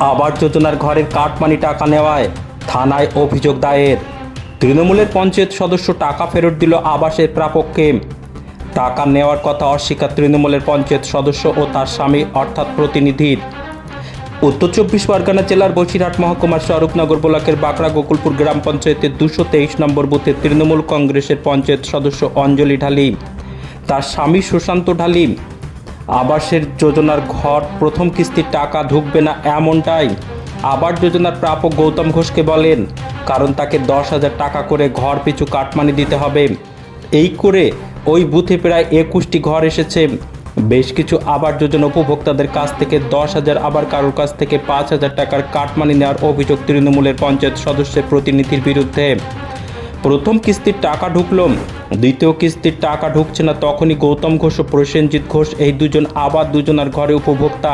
আবাস যোজনার ঘরের কাটমানি টাকা নেওয়ায় থানায় অভিযোগ দায়ের। তৃণমূলের পঞ্চায়েত সদস্য টাকা ফেরত দিল আবাসের প্রাপককে। টাকা নেওয়ার কথা অস্বীকার তৃণমূলের পঞ্চায়েত সদস্য ও তার স্বামী, অর্থাৎ প্রতিনিধির উত্তর চব্বিশ পরগনা জেলার বসিরহাট মহকুমার স্বরূপনগর ব্লকের বাঁকড়া গোকুলপুর গ্রাম পঞ্চায়েতের দুশো তেইশ নম্বর বুথে তৃণমূল কংগ্রেসের পঞ্চায়েত সদস্য অঞ্জলি ঢালি, তার স্বামী সুশান্ত ঢালি আবাসের যোজনার ঘর প্রথম কিস্তির টাকা ঢুকবে না এমনটাই আবাস যোজনার প্রাপক গৌতম ঘোষকে বলেন, কারণ তাকে দশ হাজার টাকা করে ঘর পিছু কাটমানি দিতে হবে। এই করে ওই বুথে প্রায় একুশটি ঘর এসেছে। বেশ কিছু আবাস যোজনা উপভোক্তাদের কাছ থেকে দশ হাজার, আবার কারোর কাছ থেকে পাঁচ হাজার টাকার কাটমানি নেওয়ার অভিযোগ তৃণমূলের পঞ্চায়েত সদস্যের প্রতিনিধির বিরুদ্ধে। প্রথম কিস্তির টাকা ঢুকলো দ্বিতীয় কিস্তির টাকা ঢুকছে না তখনই গৌতম ঘোষ ও প্রসেনজিৎ ঘোষ, এই দুজন আবার দুজনার ঘরে উপভোক্তা।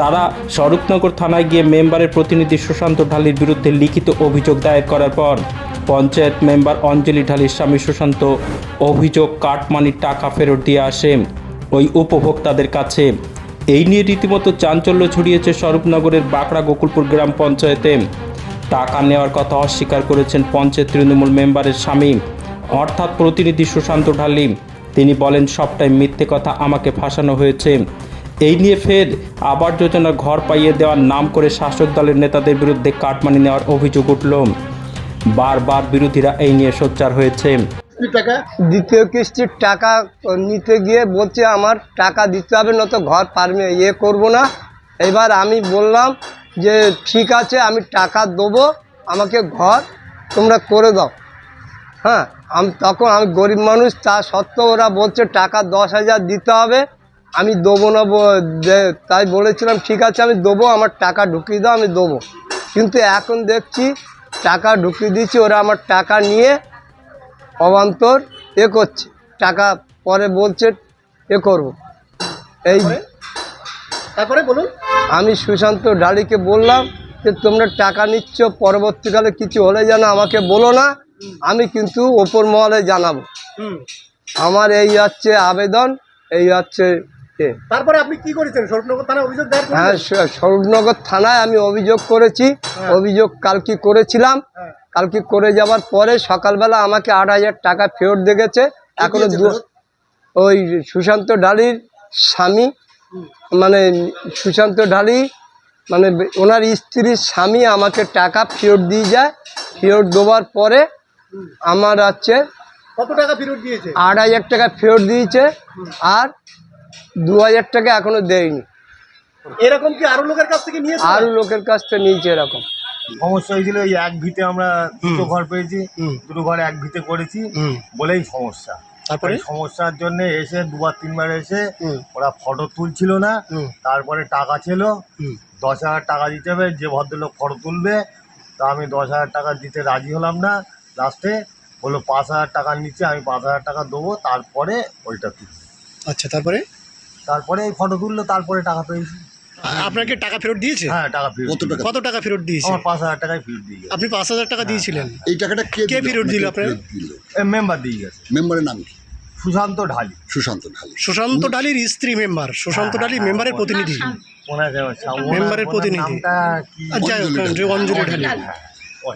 তারা স্বরূপনগর থানায় গিয়ে মেম্বারের প্রতিনিধি সুশান্ত ঢালির বিরুদ্ধে লিখিত অভিযোগ দায়ের করার পর পঞ্চায়েত মেম্বার অঞ্জলি ঢালির স্বামী সুশান্ত অভিযোগ কাটমানির টাকা ফেরত দিয়ে আসে ওই উপভোক্তাদের কাছে। এই নিয়ে রীতিমতো চাঞ্চল্য ছড়িয়েছে স্বরূপনগরের বাঁকড়া গোকুলপুর গ্রাম পঞ্চায়েতে। টাকা নেওয়ার কথা অস্বীকার করেছেন পঞ্চায়েত তৃণমূল মেম্বারের স্বামী। অর্থাৎ প্রতিনিধি সুশান্ত ঢালি, তিনি বলেন, সবটাই মিথ্যে কথা, আমাকে ফাঁসানো হয়েছে। এই নিয়ে ফের আবার যোজনা ঘর পাইয়ে দেওয়ার নাম করে শাসক দলের নেতাদের বিরুদ্ধে কাটমানি নেওয়ার অভিযোগ উঠল। বারবার বিরোধীরা এই নিয়ে সোচ্চার হয়েছে। টাকা, দ্বিতীয় কিস্তির টাকা নিতে গিয়ে বলছে, আমার টাকা দিতে হবে, নয়তো ঘর পারমে ইয়ে করব না। এবার আমি বললাম যে, ঠিক আছে, আমি টাকা দেবো, আমাকে ঘর তোমরা করে দাও। হ্যাঁ আমি তখন আমি গরিব মানুষ তা সত্ত্বেও ওরা বলছে টাকা দশ হাজার দিতে হবে। আমি দেবো না তাই বলেছিলাম ঠিক আছে আমি দেবো আমার টাকা ঢুকিয়ে দাও আমি দেবো। কিন্তু এখন দেখছি টাকা ঢুকিয়ে দিচ্ছি ওরা আমার টাকা নিয়ে অবান্তর এ করছে। টাকা পরে বলছে এ করব। এই তারপরে বলুন। আমি সুশান্ত ডালিকে বললাম যে তোমরা টাকা নিচ্ছ পরবর্তীকালে কিছু হলে যেন আমাকে বলো না। আমি কিন্তু ওপর মহলে জানাব। আমার এই হচ্ছে আবেদন এই হচ্ছে তারপরে আপনি কি করেছেন? স্বরূপনগর থানায় অভিযোগ দায়ের হ্যাঁ স্বরূপনগর থানায় আমি অভিযোগ করেছি। হ্যাঁ। অভিযোগ কালকে করেছিলাম। হ্যাঁ। কালকে করে যাওয়ার পরে সকালবেলা আমাকে আট হাজার টাকা ফেরত দেখেছে। এখনও? ওই সুশান্ত ঢালির স্বামী। মানে সুশান্ত ঢালি মানে ওনার স্ত্রীর স্বামী আমাকে টাকা ফেরত দিয়ে যায়। ফেরত দেওয়ার পরে আমার আছে কত টাকা ফেরত দিয়েছে? আট হাজার টাকা ফেরত দিয়েছে আর দু হাজার টাকা এখনও দেয়নি। এরকম কি আরও লোকের কাছ থেকে নিয়েছে? আরও লোকের কাছ থেকে নিয়েছে এরকম। সমস্যা হয়েছিল এই এক ভিতে আমরা দুটো ঘর পেয়েছি। হুম। দুটো ঘর এক ভিতে করেছি। হুম। বলেই সমস্যা। তারপরে? সমস্যার জন্য এসে দুবার তিনবার এসে ওরা ফটো তুলছিল না। তারপরে টাকা ছিল। দশ হাজার টাকা দিতে হবে। যে ভদ্রলোক ফটো তুলবে তা আমি দশ হাজার টাকা দিতে রাজি হলাম না। লাস্টে বলল পাঁচ হাজার টাকার নিচ্ছে আমি পাঁচ হাজার টাকা দেবো তারপরে ওইটা তুলবে। আচ্ছা তারপরে? তারপরে এই ফটো তুললো তারপরে টাকা পেয়েছি। আপনাকে টাকা ফেরত দিয়েছে? হ্যাঁ টাকা ফেরত কত টাকা? কত টাকা ফেরত দিয়েছে? আমার পাঁচ হাজার টাকায় ফেরত দিয়ে আপনি পাঁচ হাজার টাকা দিয়েছিলেন। এই টাকাটা কে কে ফেরত দিল আপনার? মেম্বার দিয়ে গেছে। মেম্বারের নাম কি? সুশান্ত ঢালি। সুশান্ত ঢালি। সুশান্ত ডালির স্ত্রী মেম্বার সুশান্ত ডালি মেম্বারের প্রতিনিধি। মেম্বারের ওনার প্রতিনিধি। আর যাই হোক অঞ্জলি ঢালি।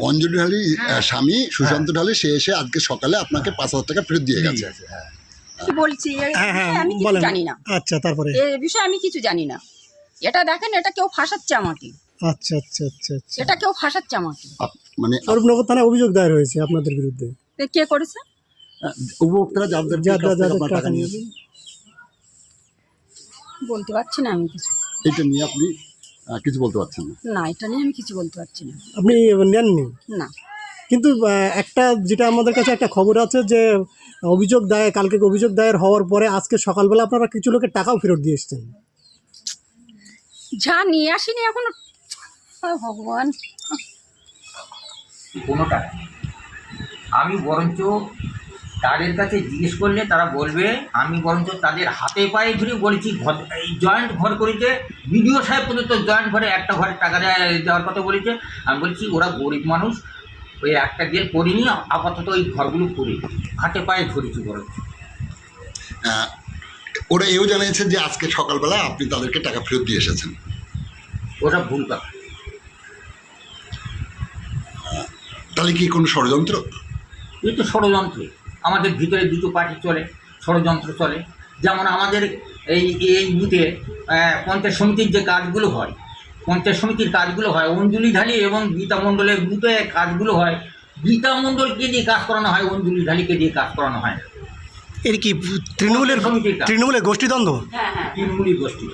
অঞ্জলি ঢালি স্বামী সুশান্ত ঢালি সে এসে আজকে সকালে আপনাকে পাঁচ হাজার টাকা ফেরত দিয়ে গেছে। হ্যাঁ। বলছি? হ্যাঁ হ্যাঁ আমি কিছু জানি না। আচ্ছা তারপরে? এ বিষয়ে আমি কিছু জানি না। এটা দেখেন এটা কেউ ফাঁসাচ্ছে আমাকে। আচ্ছা আচ্ছা আচ্ছা আচ্ছা। এটা কেউ ফাঁসাচ্ছে আমাকে। মানে স্বরূপনগর থানায় অভিযোগ দায়ের হয়েছে আপনাদের বিরুদ্ধে। এ কে করেছে? উপভোক্তারা যাদের যাদের টাকা নিয়েছে বলতে পারছি না আমি কিছু। এটা নিয়ে আপনি কিছু বলতে পারছেন না? না এটা নিয়ে আমি কিছু বলতে পারছি না। আপনি নেননি? না। কিন্তু একটা যেটা আমাদের কাছে একটা খবর আছে যে অভিযোগ দায়ের কালকে অভিযোগ দায়ের হওয়ার পরে আজকে সকালবেলা আপনারা কিছু লোকের টাকাও ফেরত দিয়ে এসছেন। যা নিয়ে আসিনি এখনও ভগবান। আমি বরঞ্চ তাদের কাছে জিজ্ঞেস করলে তারা বলবে আমি বরঞ্চ তাদের হাতে পায়ে ধরে বলেছি ঘর এই জয়েন্ট ঘর করেছে বিডিও সাহেব পর্যন্ত জয়েন্ট ঘরে একটা ঘরের টাকা দেয়- দেওয়ার কথা বলেছে। আমি বলছি ওরা গরিব মানুষ ওই একটা দিয়ে করিনি আপাতত ওই ঘরগুলো করি হাতে পায়ে ধরেছি বরঞ্চ। ওরা এও জানিয়েছে যে আজকে সকালবেলা আপনি তাদেরকে টাকা ফেরত দিয়ে এসেছেন। ওটা ভুল কথা। তাহলে কি কোনো ষড়যন্ত্র? এই তো ষড়যন্ত্র। আমাদের ভিতরে দুটো পার্টি চলে ষড়যন্ত্র চলে। যেমন আমাদের এই এই বুথে পঞ্চায়েত সমিতির যে কাজগুলো হয় পঞ্চায়েত সমিতির কাজগুলো হয় অঞ্জলি ঢালি এবং গীতা মণ্ডলের বুথে কাজগুলো হয় গীতা মণ্ডলকে দিয়ে কাজ করানো হয় অঞ্জলি ঢালিকে দিয়ে কাজ করানো হয়। এর কি তৃণমূলের। তৃণমূলের গোষ্ঠীদ্বন্দ্ব? তৃণমূলী গোষ্ঠী